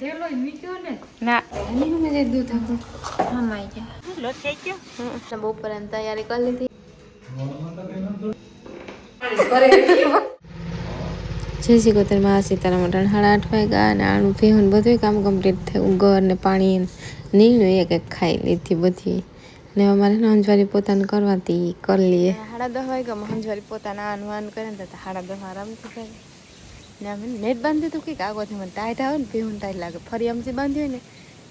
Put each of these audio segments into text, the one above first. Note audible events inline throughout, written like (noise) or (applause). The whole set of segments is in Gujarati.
ને? દૂધ આપું. હમાઈ ગયા લોટ થઈ ગયો હમ. બપોર તૈયારી કરી લીધી જય શ્રી ગોતરમાં સીતારામ અટાણ સાડા આઠ વાગ્યા અને આણું ભેહું ને બધું કામ કમ્પ્લીટ થયું. ઘર ને પાણી નીલું એક એક ખાઈ લીધી બધી. ને અમારે હંજવારી પોતાને કરવાથી કરી લઈએ. સાડા દસ વાગ્યા હંજવારી પોતાના આનું આન કરે ને તો સાડા દસ આરામથી કરે ને અમે નેટ બાંધ્યું હતું કંઈક આગળથી મને ટાઈટ આવે ને ભેહું ટાઈટ લાગે ફરી આમથી બાંધ્યું હોય ને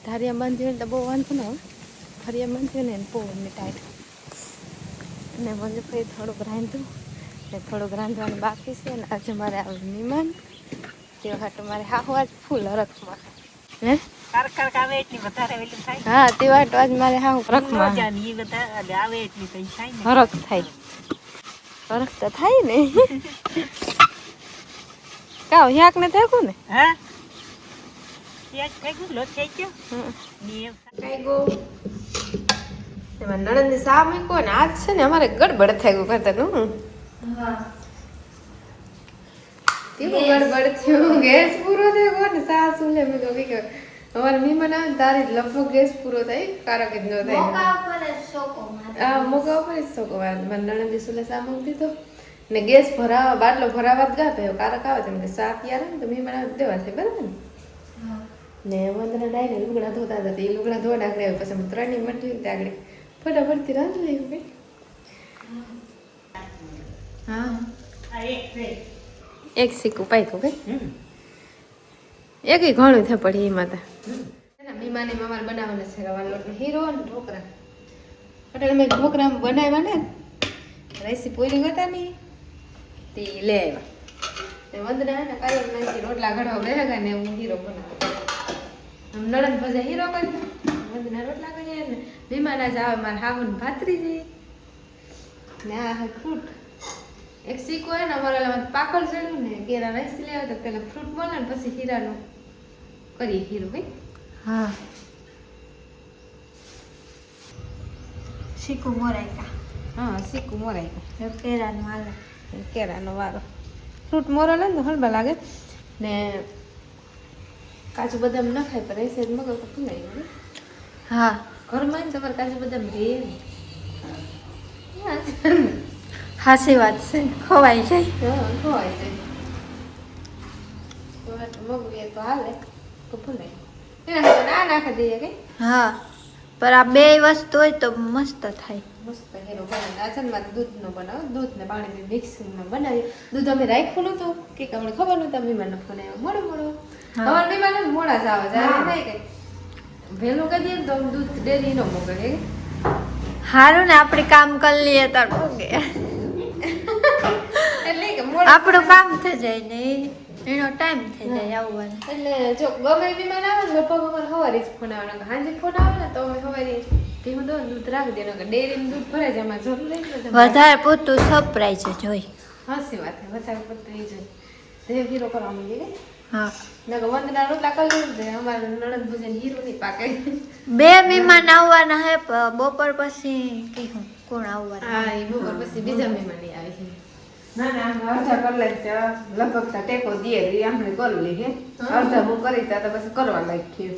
ધારિયા બાંધ્યું હોય ને તો બહુ વાંધો ન હોય ફરી બાંધી બાંધ્યું ને બહુ એમને ટાઈટ અને મને ફરી થોડુંક રાંધ્યું ને થોડુંક રાંધવાનું બાકી છે ને આજે મારે આવે મહેમાન તે હાટું મારે હાહવા આજ ફૂલ હરખમાં હે આવે હા તે વાટ આજ મારે આવે હરખ થાય હરખ તો થાય ને કાવ યાક ને થાકું ને? હા? ત્યાં થઈ લોટ થઈ ગયો? હમ. ને ગો એમાં નણંદની સા મૂક્યો ને આજ છે ને અમારે ગડબડ થઈ ગયું કરતા હું કેવું ગડબડ થયું? ગેસ પૂરો થઈ ગયો ને? સા શું મેં તો ગયો અમારે મહેમાન આવે ને તારી જ લગભગ ગેસ પૂરો થાય કારણ કે ન થાય. આ મોકા ઉપર જ સોકો નણંદી સુલે સા મૂકી દીધો. ને ગેસ ભરાવા બાટલો ભરાવા જ ગા પે કારક આવે તેમ કે સા યાર ને તો મહેમાન દેવા છે બરાબર ને? ને વંદના ડાયને લુગડા ધોતા હતા તે લુગડા ધોવા આગળ આવે પછી ત્રણની મટી ત્યાં આગળ ફટાફટથી રાંધી લઈ ભાઈ હા. એક છે. એક સીકું પાક્યું ભાઈ હમ. એકેય ઘણું થાય પડી એમાં તો મીમાને મામારે બનાવવાના છે રવા લોટનો. હીરો ને ઢોકરા. એટલે મેં ઢોકરા બનાવ્યા ને રેસીપી પોરી હતા ને તે લે આવ્યા વંદના ને કાયમ નાખી રોટલા ઘડવા બેહગા ને હું હીરો બનાવું આમ નણંદ પછી હીરો કરી વંદના રોટલા કરીએ ને મહેમાન આજ આવે મારે હાહુન ભાતરી જઈ ને આ ફ્રૂટ. એક શીખો હોય ને અમારે પાકળ ચડ્યું ને કેરા રાઈસ લેવા તો પેલા ફ્રૂટ બોલે ને પછી હીરાનું કરીએ હીરો ભાઈ. હા. સીકું મોરાયકા. હા સીકું મોરાઈ ગયું કેરાનું હાલે. કેરાનો વારો. ફ્રૂટ મોરો લે ને તો લાગે. ને કાજુ બદામ ન ખાય પણ એસે મગર તો ફૂલાઈ ગયું હા. ઘરમાં તમારે કાજુ બદામ રે. હાસી વાત છે. ખવાઈ જાય ખોવાઈ જાય તો આ તો હાલે તો ફૂલાય ના નાખી દઈએ કઈ હા. પર આ બે વસ્તુ હોય તો મસ્ત થાય. મસ્ત હેરો બનાવે આ છે ને મારે દૂધનો બનાવો. દૂધને મિક્સિંગમાં બનાવી. દૂધ અમે રાખ્યું નહોતું. કે અમને ખબર નહોતા. મહેમાનનો ફોન આવ્યો મોડો મોડો. અમારા મહેમાન મોડા જ આવે જ્યારે થાય કે વહેલું કહી દઈએ તો દૂધ ડેરી ન મોકલે હારું ને આપણે કામ કરી લઈએ તો ભોગે. એટલે કે મોડા આપણું કામ થઈ જાય ને એનો ટાઈમ થઈ જાય આવવાનો. એટલે જો ગમે બીમાર આવે ને લગભગ અમારે સવારે જ ફોન આવે. હાંજે ફોન આવે ને તો અમે સવારે દૂધ રાખી કે ડેરીનું દૂધ ભરાય છે એમાં જરૂર લઈ વધારે પૂરતું સરપ્રાઈઝ જોઈ હાસી વાત છે વધારે પડતું એ જ દેવ હીરો કરવા માંડીએ હા. વંદના રોટલા કરી અમારે નણંદ ભોજન હીરો નહીં પાકે. બે મહેમાન આવવાના હે બપોર પછી કીધું કોણ આવવાના? હા એ બપોર પછી બીજા મહેમાન આવે ના ના અડધા કલાક લગભગ તા ટેકો દે આપણે કરી લે હે. અડધા હું કરી તા તો પછી કરવા લાગી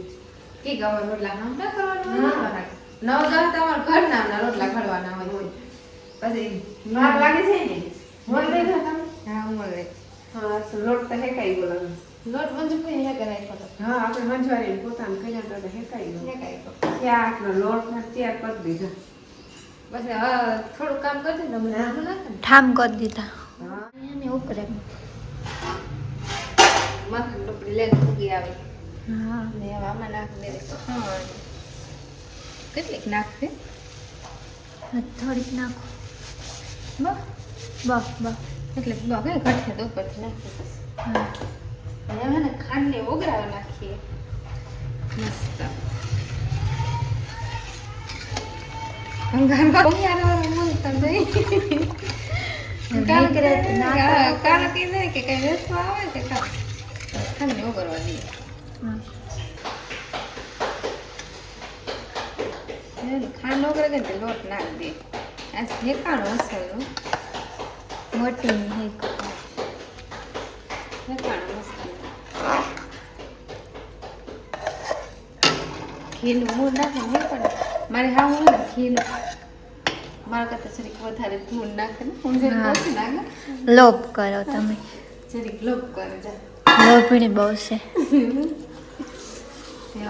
કે ગવા રોટલા ના કરવાના નવ દસ તમારા ઘર ના રોટલા ઘડવાના હોય પછી માર લાગે છે ને મોલ લઈ ગયા તમે. હા મોલ લઈ હા લોટ તો હેકાઈ ગયો લોટ મંજુ ભાઈ હે કરાય પડે હા આપણે મંજવારી પોતાને કર્યા તો હેકાઈ ગયો. હેકાઈ ગયો. ત્યાં આટલો લોટ ને તૈયાર કરી દીધો? પછી હા થોડું કામ કરી દે હમણાં આમ લાગે ને. ઠામ કરી દીધા. હા. એને ઉપરે. માથા ટોપડી લઈને ઉગી આવે. હા. ને હવે આમાં નાખી દે હા કેટલીક નાખશે થોડીક નાખો. બહ બહ બહ એટલે બસ હે ઘટે તો ઉપરથી નાખી અને હવે ને ખાંડને ઓગળાવા નાખીએ. મસ્ત. કારણ કે કે કઈ વેચવા આવે કે કા? ખાંડને ઓગળવા દઈએ. ખાંડ ઓગળે કે લોટ નાખી દે. આ ઠેકાણું અસલનું મોટી મસાલો ઘીનું મૂળ નાખે નહીં પણ. મારે હા હું ઘીનું. મારા કરતાં જરીક વધારે મૂળ નાખે ને. હું જરીક ઓછી નાખે. લોપ કરો તમે. જરીક લોપ કરો જા. લોપીણી બહુ છે.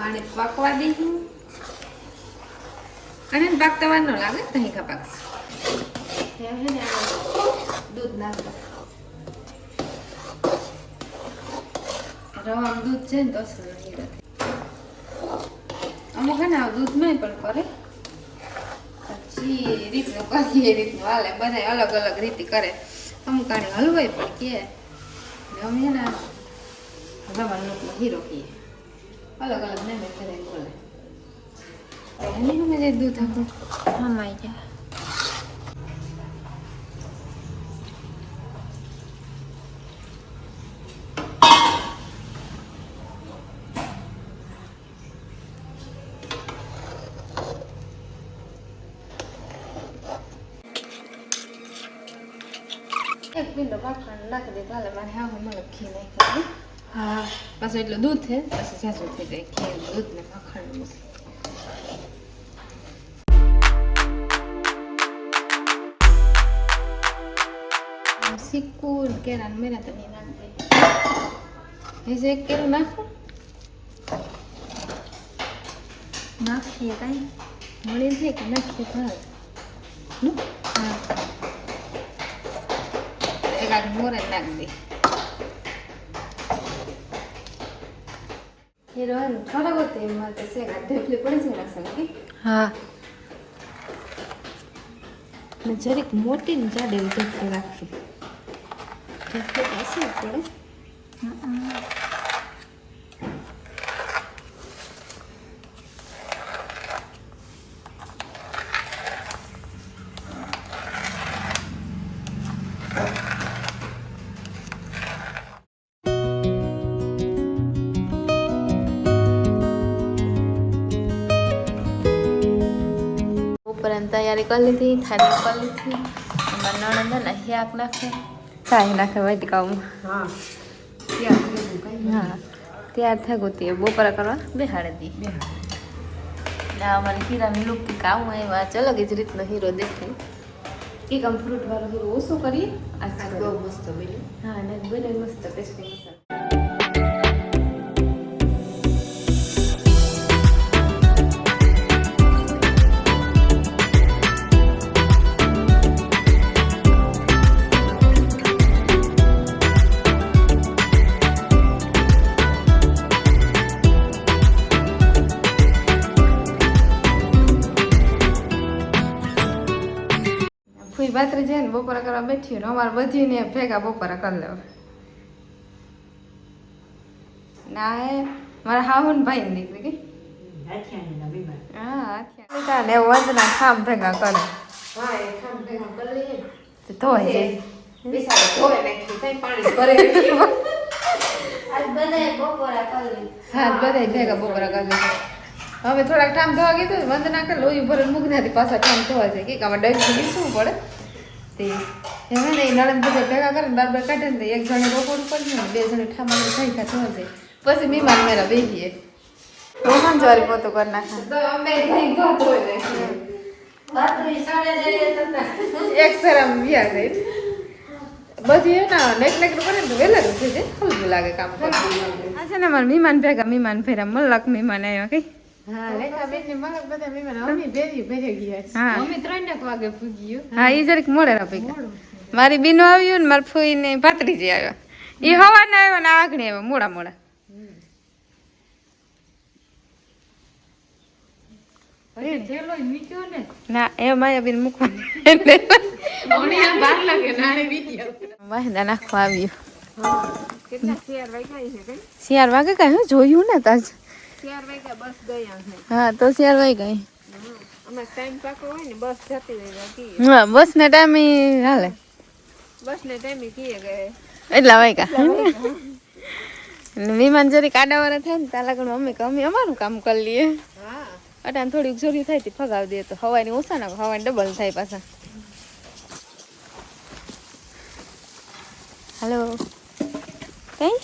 આને પકવા દઈશું અને પાક પાકતા વાર ન લાગે તહીં કા પાક ને દૂધ નાખ. દો દૂધ છે ને તો અસર નહીં અમુક છે ને આ દૂધમાં પણ કરે. પછી રીતનું કરીએ રીતનું હાલે બધા અલગ અલગ રીતે કરે. અમુક આને હલવાય પણ કે અમે ને રવાનો હીરો કહીએ. અલગ અલગ નામે કરે બોલે. એની મેં જે દૂધ આપું Mama જાય એક પિંડો નાખી દે હાલે મારે હા મને ઘી નાખી હા પાછું એટલું દૂધ છે પછી સાસુ થઈ જાય ખીર દૂધ ને માખણ સિક્કું કેળા મેરા તો નહીં નાખી દે એક કેળું નાખું નાખીએ કાંઈ મળી છે કે નાખીએ નું હા એક આધ મોરે નાખી દે હીરો હે ને થોડા બહુ એમાં તો છે આ ઢેફલી પડી છે રાખશે હા જરીક મોટી જાડે રાખશું ઢેફલી હશે પડે ઉપરાંત તૈયારી કરી લીધી, થાળી કરી લીધી, એમાં નણંદ ને હિયાક નાખે. કાંઈ નાખે વાટકામાં હા. હા. તૈયાર ગયું તે. બપોરા કરવા બેહાડે દી ના અમારી હીરાની લુક કે કામ આવ્યા ચલો કે જ રીતનો હીરો દેખાય. એક આમ ફ્રૂટ વાળો હીરો ઓછો કરી આ બહુ મસ્ત બન્યું. હા અને બને મસ્ત ટેસ્ટિંગ મસાલા. ફૂઈ બાતરી જાય ને બપોરા કરવા બેઠી ને અમારે બધી ને ભેગા બપોરા કરી લેવા. ના એ મારા હાહુ ને ભાઈ નીકળી ગઈ. હા ને વંદના ખામ ભેગા કરે. હા તો કઈ (laughs) કરી બધા ભેગા બપોરા કરી હવે થોડાક ટાઈમ ધોવા કીધું વંદના કરે લોહી ભરે મૂકનાથી પાછા ટાઈમ થવા જાય. કે આમાં ડગી શું પડે. તે એમાં ને એ નણંદ બધા ભેગા કરે બાર બાર કાઢે ને એક જણે રોકડ ઉપર ને બે જણે ઠામા ખાઈ ખા થવા જાય. પછી મીમાન મેરા બેહીએ. રોહન સાંજવારી પોતો કરી નાખે. તો અમે થઈ ગયો તો એક ફેરામ વ્યા જાય. બધી એના નેક નેક કરે ને તો વહેલા થઈ છે હલકું લાગે કામ કરવાનું આ છે ને મારા મહેમાન ભેગા મહેમાન ફેરા મલક મહેમાન આવ્યા કઈ. હા ને ઈ જરીક મોડે રાપી મારી બીનો આવ્યું ને મારી ફૂઈ ને ભાત્રીજી આવ્યા. એ હવાના આવ્યો ને આગળ આવ્યા મોડા મોડા. ને? ના એ માયાબીન મૂકવાની. નાખવા આવ્યું. શિયાર વાગે કઈ હું જોયું ને તાજ હા તો શિયાર વાગે ગઈ. અમે ટાઈમ પાકો હોય ને બસ જતી રહી બાકી હા બસ ને ટાઈમે હાલે. બસ ને ટાઈમે એટલા વાગ્યા. ને વિમાન જરી કાડાવાળા થાય ને ત્યાં લાગણ અમે કે અમે અમારું કામ કરી લઈએ. હા. અટાણ થોડીક જરૂરી થાય તે ફગાવી દે તો હવાની ઓછા ના હવાની ડબલ થાય પાછા. હાલો કઈ?